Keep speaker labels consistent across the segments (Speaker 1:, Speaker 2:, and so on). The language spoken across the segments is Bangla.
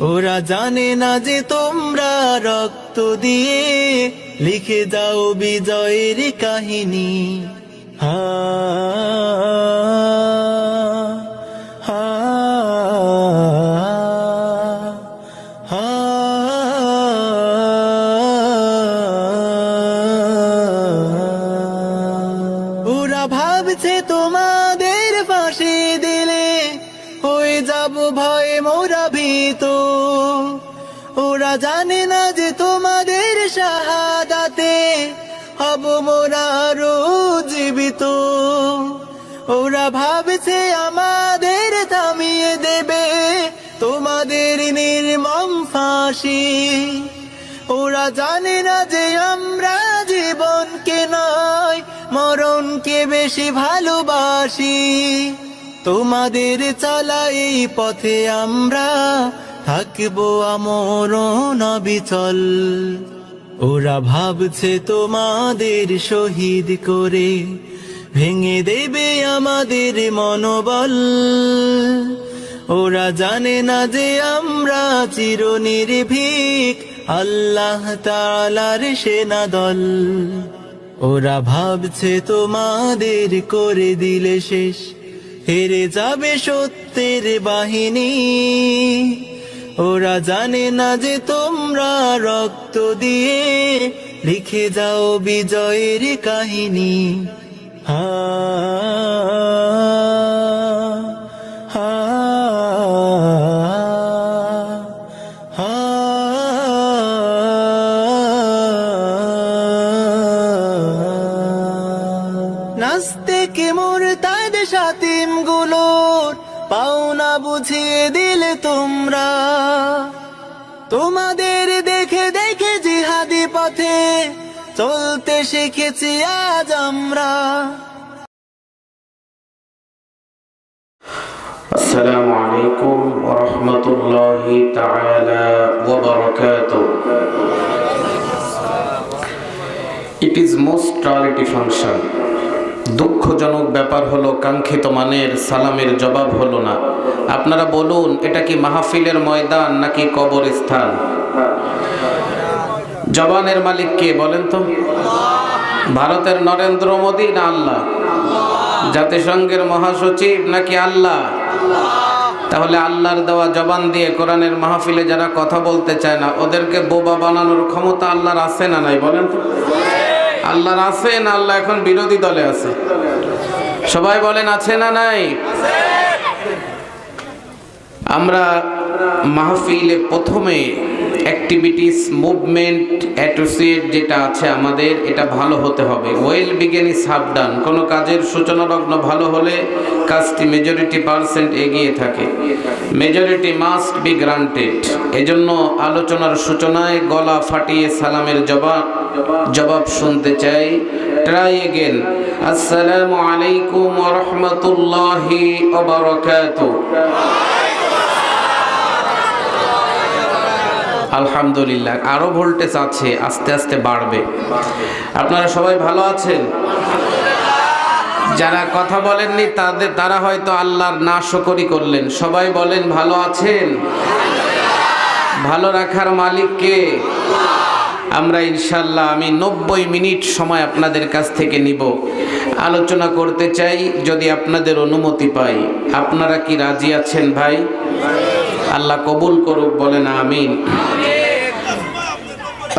Speaker 1: ওরা জানে না যে তোমরা রক্ত দিয়ে লিখে যাও বিজয়ের কাহিনী। হা হা হা ওরা জানে না যে আমরা জীবনকে নয় মরণকে বেশি ভালোবাসি। তোমাদের চলা এই পথে আমরা থাকব আমর নবিচল ওরা ভাবছে তোমাদের শহীদ করে, ভেঙে দেবে আমাদের মনোবল। ওরা জানে না যে আমরা চির নির্ভীক আল্লাহ তালার সেনা দল ওরা ভাবছে তোমাদের করে দিলে শেষ। হেরে যাবে সত্যের বাহিনী, ওরা জানে না যে তোমরা রক্ত দিয়ে লিখে যাও বিজয়ের কাহিনী। হা শিখেছি আজ আমরা
Speaker 2: السلام عليكم ورحمة الله تعالى وبركاته It is most quality function দুঃখজনক ব্যাপার হলো কাঙ্ক্ষিত মানের সালামের জবাব হলো না আপনারা বলুন এটা কি মাহফিলের ময়দান নাকি কবরস্থান জবানের মালিক কে বলেন তো ভারতের নরেন্দ্র মোদী না আল্লাহ? জাতিসংঘের মহাসচিব নাকি আল্লাহ? তাহলে আল্লাহর দেওয়া জবান দিয়ে কোরআনের মাহফিলে যারা কথা বলতে চায় না, ওদেরকে বোবা বানানোর ক্ষমতা আল্লাহর আছে না নাই? বলেন তো। আল্লাহর আছে না আল্লাহ এখন বিরোধী দলে আছে? সবাই বলেন আছে না নাই? আমরা মাহফিলে প্রথমে অ্যাক্টিভিটিস মুভমেন্ট অ্যাসোসিয়েট যেটা আছে আমাদের, এটা ভালো হতে হবে। Well begun is half done কোনো কাজের সূচনা লগ্ন ভালো হলে কাজটি মেজরিটি পার্সেন্ট এগিয়ে থাকে। মেজরিটি মাস্ট বি গ্রান্টেড এজন্য আলোচনার সূচনায় গলা ফাটিয়ে সালামের জবাব জবাব শুনতে চাই। ট্রাই এগেন আসসালামু আলাইকুম ওয়া রাহমাতুল্লাহি ওয়া বারাকাতুহু। আলহামদুলিল্লাহ। আরও ভোল্টেজ আছে, আস্তে আস্তে বাড়বে। আপনারা সবাই ভালো আছেন? যারা কথা বলেননি, তাদের, তারা হয়তো আল্লাহর না শকরি করলেন। সবাই বলেন, ভালো আছেন? ভালো রাখার মালিককে আমরা ইনশাল্লাহ আমি নব্বই মিনিট সময় আপনাদের কাছ থেকে নিব। আলোচনা করতে চাই, যদি আপনাদের অনুমতি পাই। আপনারা কি রাজি আছেন ভাই? আল্লাহ কবুল করুক বলেন আমিন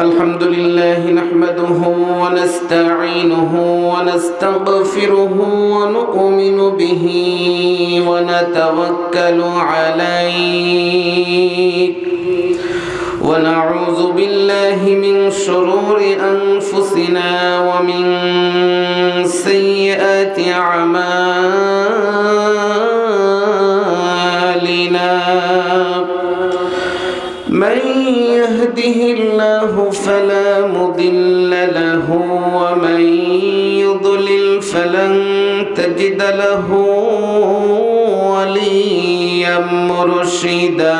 Speaker 2: الحمد لله نحمده ونستعينه ونستغفره ونؤمن به ونتوكل عليه ونعوذ بالله من شرور أنفسنا ومن سيئات أعمالنا يهده الله فلا مضل له ومن يضلل فلن تجد له وليا مرشدا.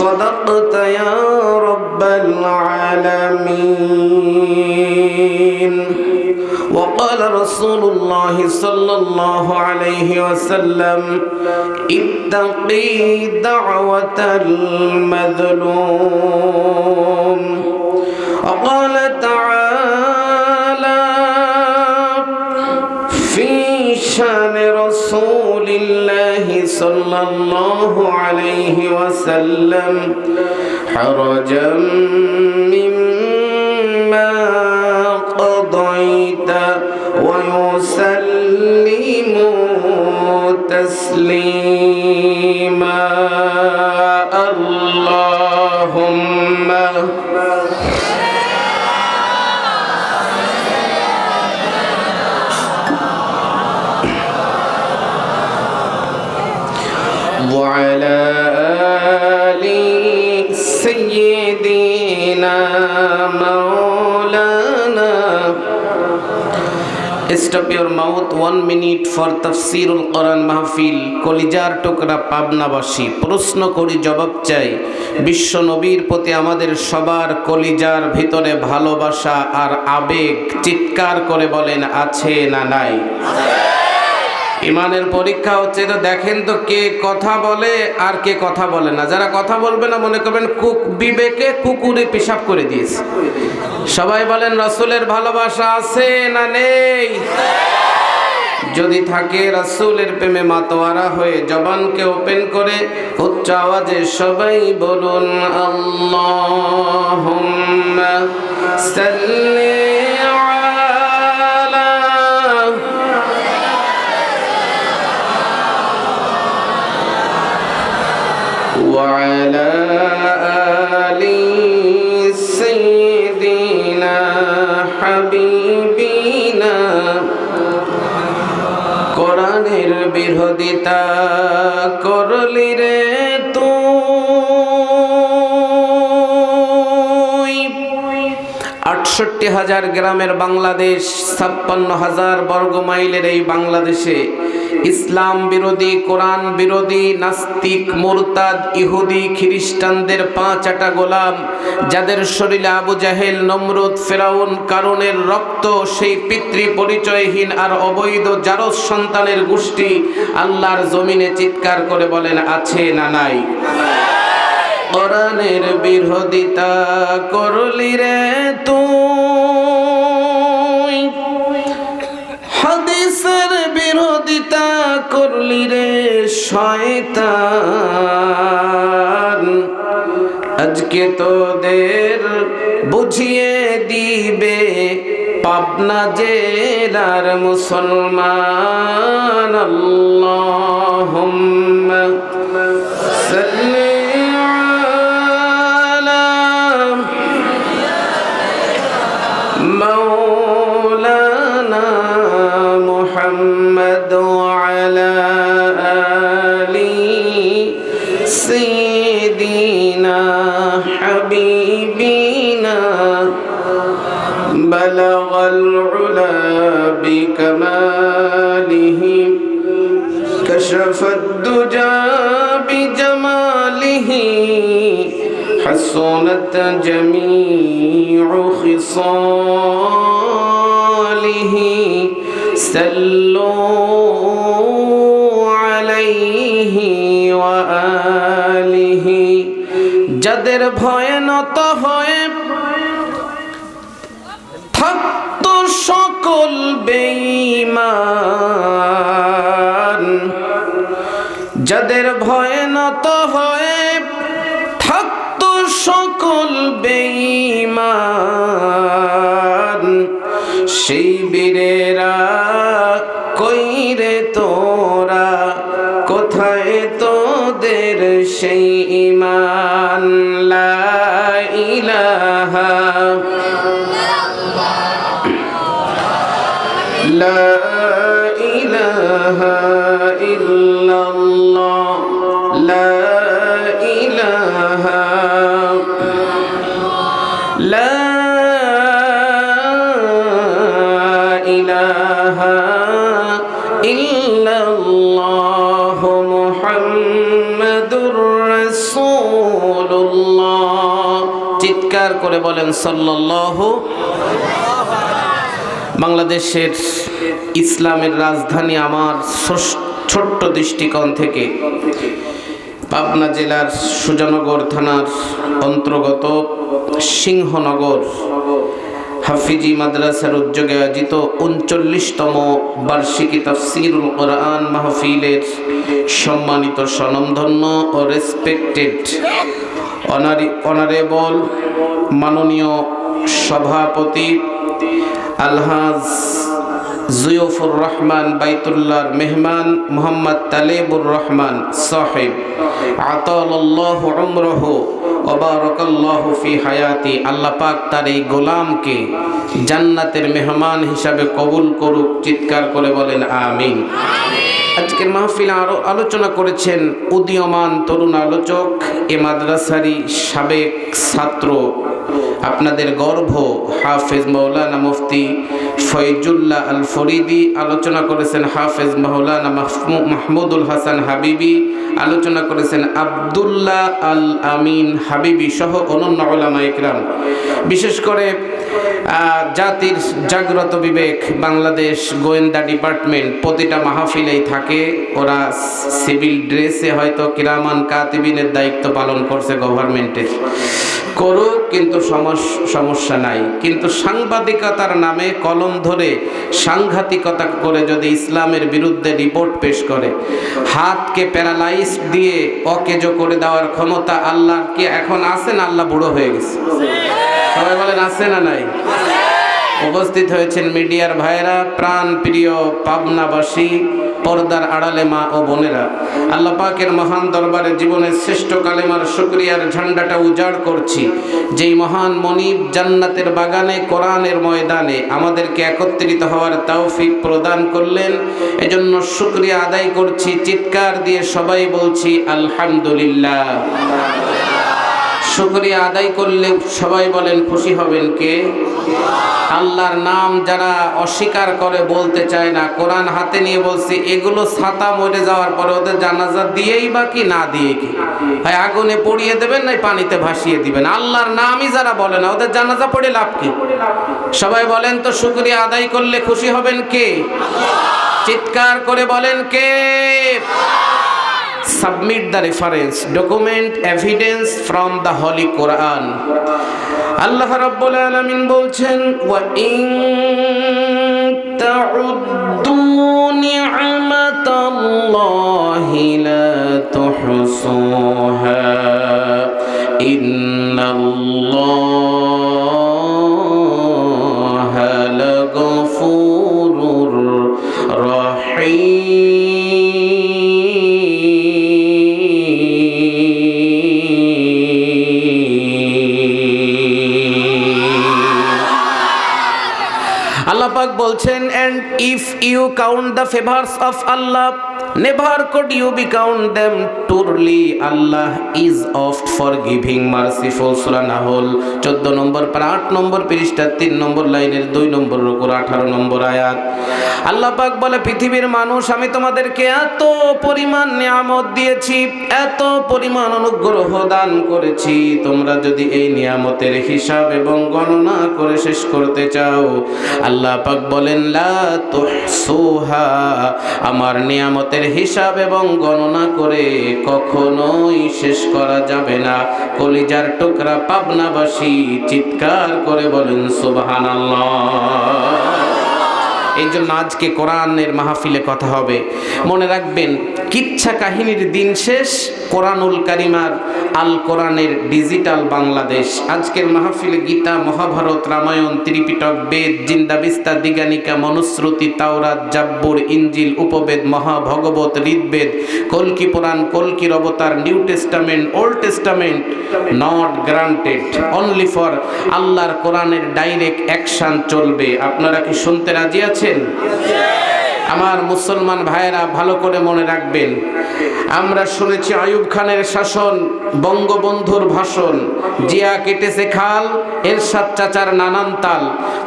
Speaker 2: صدقت يا رب العالمين. وقال رسول الله صلى الله عليه وسلم اتقي دعوة المظلوم. وقال تعالى في شأن رسول الله صلى الله عليه وسلم حرجا مما قضيت ويسلم تسليما Stop your mouth, one minute for তফসিরুল কোরআন মাহফিল, কলিজার টুকরা পাবনাবাসী। প্রশ্ন করি, জবাব চাই, বিশ্ব নবীর প্রতি আমাদের সবার কলিজার ভিতরে ভালোবাসা আর আবেগ চিৎকার করে বলেন, আছে না নাই? ইমানের পরীক্ষা হচ্ছে তো দেখেন তো কে কথা বলে আর কে কথা বলে না। যারা কথা বলবে না, মনে করবেন কুক বিবেকে কুকুরে পেশাব করে দিয়েছে। সবাই বলেন, রসুলের ভালোবাসা আছে না নেই? যদি থাকে রাসূলের প্রেমে মাতোয়ারা হয়ে জবানকে ওপেন করে, উচ্চ আওয়াজে সবাই বলুন, আল্লাহুম্মা সাল্লি وعلى آل سيدنا حبيبنا কোরআনের বিরোধিতা করলি রে তুই আটষট্টি হাজার গ্রামের বাংলাদেশ ছাপ্পান্ন হাজার বর্গ মাইলের এই বাংলাদেশে ইসলাম বিরোধী, কোরআন বিরোধী, নাস্তিক, মুরতাদ, ইহুদি, খ্রিস্টানদের পাঁচ আটা গোলাম, যাদের শরীরে আবু জাহেল, নমরুদ, ফেরাউন কারণের রক্ত, সেই পিতৃ পরিচয়হীন আর অবৈধ জারস সন্তানের গোষ্ঠী আল্লাহর জমিনে চিৎকার করে বলেন, আছে না নাই? কোরআনের বিরোধিতা করলি রে তুই? করলি রে শয়তান আজকে তোদের বুঝিয়ে দিবে পাবনা জেলার মুসলমান আল্লাহুম্মা সাল্লি আলা مولانا محمد সকল বেঈমান। যাদের ভয়ে নত হয়ে থাকত সকল বেঈমান। সেই বীরেরা করে বলেন, সাল্লাল্লাহু বাংলাদেশের ইসলামের রাজধানী আমার ছোট্ট দৃষ্টিকোণ থেকে। পাবনা জেলার সুজানগর থানার অন্তর্গত সিংহনগর হাফিজি মাদ্রাসার উদ্যোগে আয়োজিত উনচল্লিশতম বার্ষিকী তাফসিরুল কোরআন মাহফিলের সম্মানিত স্বনামধন্য ও রেসপেক্টেড অনারি অনারেবল মাননীয় সভাপতি আলহাজ জুয়ফুর রহমান বাইতুল্লাহর মেহমান মোহাম্মদ তালেবুর রহমান সাহেব। আতাল্লাহ উমরহ ওবারকাল্লাহু ফি হায়াতি। আল্লাহ পাক তার এই গোলামকে জান্নাতের মেহমান হিসাবে কবুল করুক, চিৎকার করে বলেন আমিন। আজকের মাহফিলে আরও আলোচনা করেছেন উদীয়মান তরুণ আলোচক, এ মাদ্রাসারই সাবেক ছাত্র। আপনাদের গর্ভ হাফেজ মৌলানা মুফতি ফয়জুল্লাহ আল ফরিদি আলোচনা করেছেন হাফেজ মাহমু- মাহমুদুল হাসান হাবিবি, আলোচনা করেছেন আবদুল্লাহ আল আমিন হাবিবি সহ অনন্য ওলামা ইকরাম বিশেষ করে জাতির জাগ্রত বিবেক, বাংলাদেশ গোয়েন্দা ডিপার্টমেন্ট প্রতিটা মাহফিলেই থাকে। ওরা সিভিল ড্রেসে হয়তো কিরামান কাতিবিনের দায়িত্ব পালন করছে গভর্নমেন্টের। করুক কিন্তু সমস- সমস্যা নাই। কিন্তু সাংবাদিকতার নামে কলম ধরে সাংঘাতিকতা করে যদি ইসলামের বিরুদ্ধে রিপোর্ট পেশ করে, হাতকে প্যারালাইজ দিয়ে অকেজো করে দেওয়ার ক্ষমতা আল্লাহ কি এখন আছে না আল্লাহ বুড়ো হয়ে গেছে? সবাই বলেন, আছে না নাই? উপস্থিত হয়েছেন মিডিয়ার ভাইরা প্রাণ প্রিয় পাবনাবাসী পর্দার আড়ালে মা ও বোনেরা। আল্লাহ পাকের মহান দরবারে জীবনের শ্রেষ্ঠ কালেমার শুক্রিয়ার ঝান্ডাটা উজাড় করছি। যেই মহান মনিব জান্নাতের বাগানে, কোরআনের ময়দানে আমাদেরকে একত্রিত হওয়ার তৌফিক প্রদান করলেন, এজন্য শুক্রিয়া আদায় করছি, চিৎকার দিয়ে সবাই বলছি, আলহামদুলিল্লাহ। শুক্রিয়া আদায় করলে সবাই বলেন, খুশি হবেন কে? আল্লাহর নাম যারা অস্বীকার করে বলতে চায় না, কোরআন হাতে নিয়ে বলছি, এগুলো ছাতা মরে যাওয়ার পরে ওদের জানাজা দিয়েই বা কি, না দিয়ে কি? ভাই, আগুনে পড়িয়ে দেবেন নাই পানিতে ভাসিয়ে দিবেন। আল্লাহর নামই যারা বলে না, ওদের জানাজা পড়ে লাভ কি? সবাই বলেন তো, শুক্রিয়া আদায় করলে খুশি হবেন কে? চিৎকার করে বলেন, কে? Submit the reference document evidence from the holy Quran Allah রাব্বুল আলামিন বলছেন ওয়া ইন তাউদ্দু নি'মাতাল্লাহি লা তুহসুহা ইন পাক বলছেন and if you count the favours of Allah never could you be count them truly Allah is oft forgiving merciful সূরা 14 নম্বর পারা 8 নম্বর পৃষ্ঠা 3 নম্বর লাইনের দুই নম্বর রুকুর 18 নম্বর আয়াত। আল্লাহ পাক বলে, পৃথিবীর মানুষ, আমি তোমাদেরকে এত পরিমাণ নিয়ামত দিয়েছি, এত পরিমাণ অনুগ্রহ দান করেছি। তোমরা যদি এই নিয়ামতের হিসাব এবং গণনা করে শেষ করতে চাও। আল্লাহ পাক বলেন, লা তুহসুহা, আমার নিয়ামতের হিসাব এবং গণনা করে কখনোই শেষ করা যাবে না। কলিজার টুকরা পাবনাবাসী চিৎকার করে বলেন সোবাহান এই জন্য আজকে কোরআনের মাহফিলে কথা হবে। মনে রাখবেন, কিচ্ছা কাহিনীর দিন শেষ কোরআনুল কারিমার আল কোরআনের ডিজিটাল বাংলাদেশ। আজকের মাহফিলে গীতা, মহাভারত, রামায়ণ, ত্রিপিটক, বেদ জিন্দাবিস্তা দিগানিকা মনুশ্রুতি তাওরাত, জাব্বুর, ইঞ্জিল, উপবেদ, মহাভগবত, ঋগ্বেদ, কলকি পুরাণ, কলকির অবতার, New Testament, Old Testament, not granted. Only for আল্লাহর কোরআনের ডাইরেক্ট অ্যাকশন চলবে। আপনারা কি শুনতে রাজি আছেন? আমার মুসলমান ভাইয়েরা ভালো করে মনে রাখবেন। আমরা শুনেছি আয়ুব খানের শাসন, বঙ্গবন্ধুর ভাষণ, জিয়া কেটেছে খাল, এরশাদ চাচার নানান তাল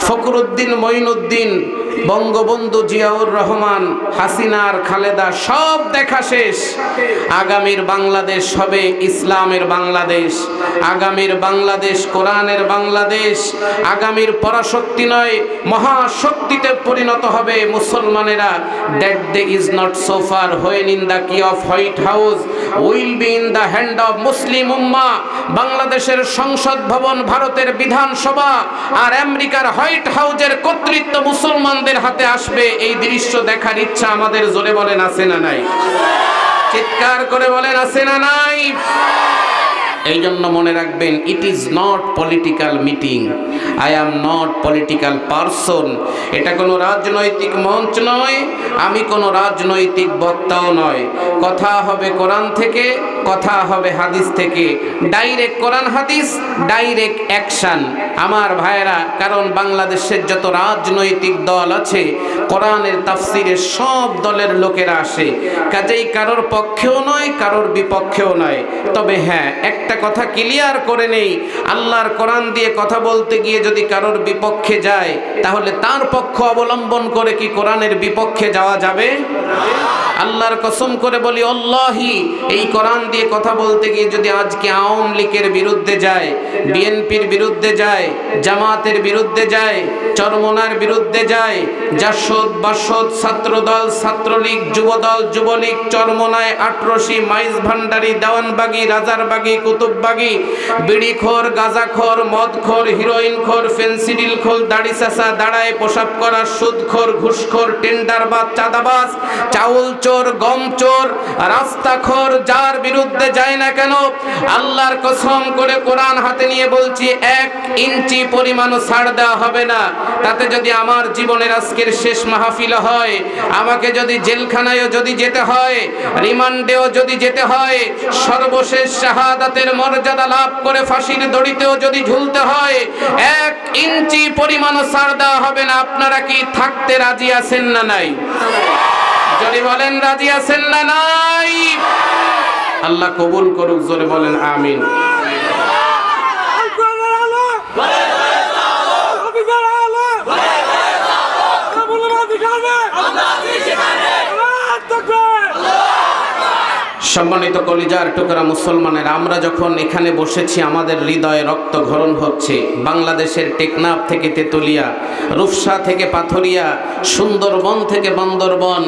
Speaker 2: ফকরুদ্দিন মঈনুদ্দিন বঙ্গবন্ধু জিয়াউর রহমান হাসিনার খালেদা সব দেখা শেষ। আগামীর বাংলাদেশ হবে ইসলামের বাংলাদেশ। আগামীর বাংলাদেশ কোরআনের বাংলাদেশ। আগামীর পরাশক্তি নয়, মহাশক্তিতে পরিণত হবে মুসলমানেরা। That they is not so far when in the key of White House will be in the hand of Muslim উম্মা বাংলাদেশের সংসদ ভবন, ভারতের বিধানসভা আর আমেরিকার হোয়াইট হাউজের কর্তৃত্ব মুসলমানদের হাতে আসবে এই দৃশ্য দেখার ইচ্ছা আমাদের জোরে বলেন, আছে না নাই? চিৎকার করে বলেন, আছে না নাই? এই জন্য মনে রাখবেন it is not political meeting I am not political person এটা কোনো রাজনৈতিক মঞ্চ নয়, আমি কোনো রাজনৈতিক বক্তাও নয়। কথা হবে কোরআন থেকে কথা হবে হাদিস থেকে। ডাইরেক্ট কোরআন হাদিস ডাইরেক্ট অ্যাকশন আমার ভাইয়েরা, কারণ বাংলাদেশের যত রাজনৈতিক দল আছে, কোরআনের তাফসিরের সব দলের লোকেরা আসে। কাজেই কারোর পক্ষেও নয়, কারোর বিপক্ষেও নয়। তবে হ্যাঁ একটা কথা ক্লিয়ার করে নেই। আল্লাহর কোরআন দিয়ে কথা বলতে গিয়ে যদি কারোর বিপক্ষে যায়, তাহলে তার পক্ষ অবলম্বন করে কি কোরআনের বিপক্ষে যাওয়া যাবে? আল্লাহর কসম করে বলি অল্লাহি এই কোরআন দিয়ে কথা বলতে গিয়ে যদি আজকে আওয়ামী লীগের বিরুদ্ধে যায়, বিএনপির বিরুদ্ধে যায়, জামাতের বিরুদ্ধে যায়, চরমনার বিরুদ্ধে যায়, জাসদ, বাসদ, ছাত্রদল, ছাত্রলীগ, যুবদল, যুবলীগ, চরমনায় আটরশি, মাইজ ভান্ডারি, দেওয়ানবাগি, রাজারবাগি, কুতুববাগি, বিড়িখোর, গাজাখোর, মদখোর, হিরোইনখোর ফেন্সিডিলখোর দাড়ি চাষা দাঁড়ায় পোশাক করা, সুদখোর, ঘুষখোর, টেন্ডারবাজ, চাঁদাবাজ, চাউল চোর, গম চোর, রাস্তাখোর, যার বিরুদ্ধে যায় না কেন? আল্লাহর কসম করে কোরআন হাতে নিয়ে বলছি, এক ইঞ্চি পরিমাণও ছাড় দেওয়া হবে না। তাতে যদি আমার জীবনের আজকের শেষ মাহফিল হয়, আমাকে যদি জেলখানায়ও যদি যেতে হয়, রিমান্ডেও যদি যেতে হয়, সর্বশেষ শাহাদাতের মর্যাদা লাভ করে ফাঁসির দড়িতেও যদি ঝুলতে হয়, এক ইঞ্চি পরিমাণও ছাড় দেওয়া হবে না। আপনারা কি থাকতে রাজি আছেন না নাই? যদি বলেন রাজি আছেন না নাই আল্লাহ কবুল করুক জোরে বলেন আমিন। সম্মানিত কলিজার টুকরা মুসলমানের, আমরা যখন এখানে বসেছি, আমাদের হৃদয়ে রক্তক্ষরণ হচ্ছে। বাংলাদেশের টেকনাফ থেকে তেতুলিয়া, রূপসা থেকে পাথরিয়া, সুন্দরবন থেকে বান্দরবন,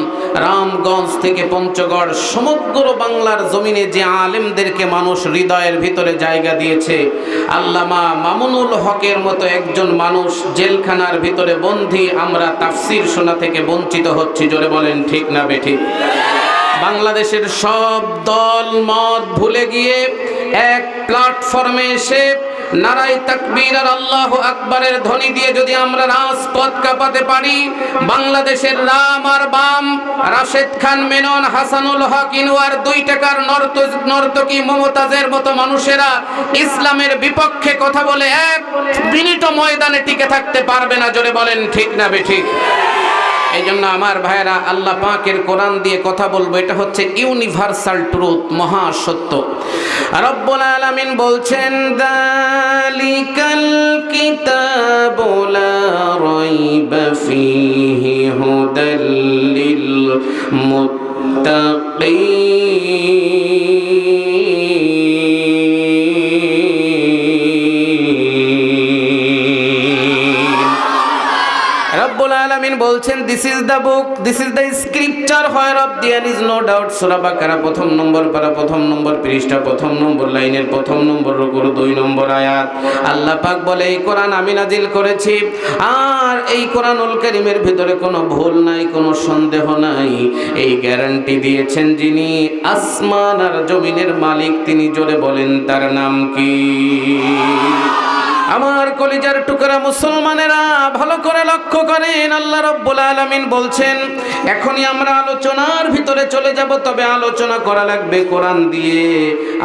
Speaker 2: রামগঞ্জ থেকে পঞ্চগড়, সমগ্র বাংলার জমিনে যে আলেমদেরকে মানুষ হৃদয়ের ভিতরে জায়গা দিয়েছে, আল্লামা মামুনুল হকের মতো একজন মানুষ জেলখানার ভিতরে বন্দী, আমরা তাফসির শোনা থেকে বঞ্চিত হচ্ছি। জোরে বলেন, ঠিক না বেঠিক বাংলাদেশের সব দল, মত ভুলে গিয়ে এক প্ল্যাটফর্মে এসে নারাই তাকবীর আর আল্লাহ আকবরের ধ্বনি দিয়ে যদি আমরা রাজপথ কাঁপাতে পারি, বাংলাদেশের রাম আর বাম, রাশেদ খান, মেনন, হাসানুল হক, ইনুয়ার দুই টাকার নর্ত- নর্তকী মমতাজের মতো মানুষেরা ইসলামের বিপক্ষে কথা বলে এক মিনিটও ময়দানে টিকে থাকতে পারবে না, জোরে বলেন ঠিক না বেঠিক এই জন্য আমার ভাইয়েরা আল্লাহ পাকের কোরআন দিয়ে কথা বলব। এটা হচ্ছে ইউনিভার্সাল ট্রুথ মহাসত্য রব্বুল আলামিন বলছেন, দালিকাল কিতাব লা রাইবা ফীহি হুদাল লিল মুত্তাকিন। রব্বুল আলামিন বলছেন this is the book this is the scripture where of there is no doubt সূরা বাকারা, প্রথম নম্বর পারা, প্রথম নম্বর পৃষ্ঠা, প্রথম নম্বর লাইনের প্রথম নম্বর রুকুর দুই নম্বর আয়াত। আল্লাহ পাক বলে, এই কোরআন আমি নাজিল করেছি, আর এই কোরআনুল কারীমের ভিতরে কোনো ভুল নাই, কোনো সন্দেহ নাই। এই গ্যারান্টি দিয়েছেন যিনি আসমান আর জমিনের মালিক, তিনি জোরে বলেন, তার নাম কি? আমার কলিজার টুকরা মুসলমানেরা ভালো করে লক্ষ্য করেন, আল্লাহ রব্বুল আলামিন বলছেন, এখনই আমরা আলোচনার ভিতরে চলে যাব, তবে আলোচনা করা লাগবে কোরআন দিয়ে।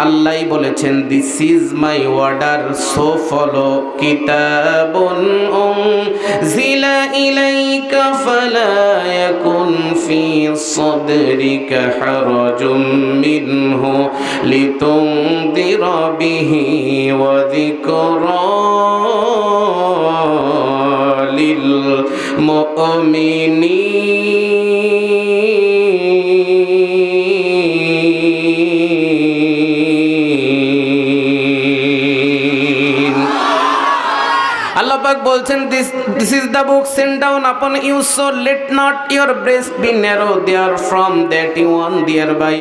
Speaker 2: আল্লাহই বলেছেন this is my order so follow কিতাবুন জিলা ইলাইকা ফালা ইয়াকুন ফি সাদরিকা হারাজুম মিনহু লিতুনদিরা বিহি ওয়া যিকরা আল্লাপাক বলছেন this this is the book send down upon you so let not your breast be narrow therefrom that you warn thereby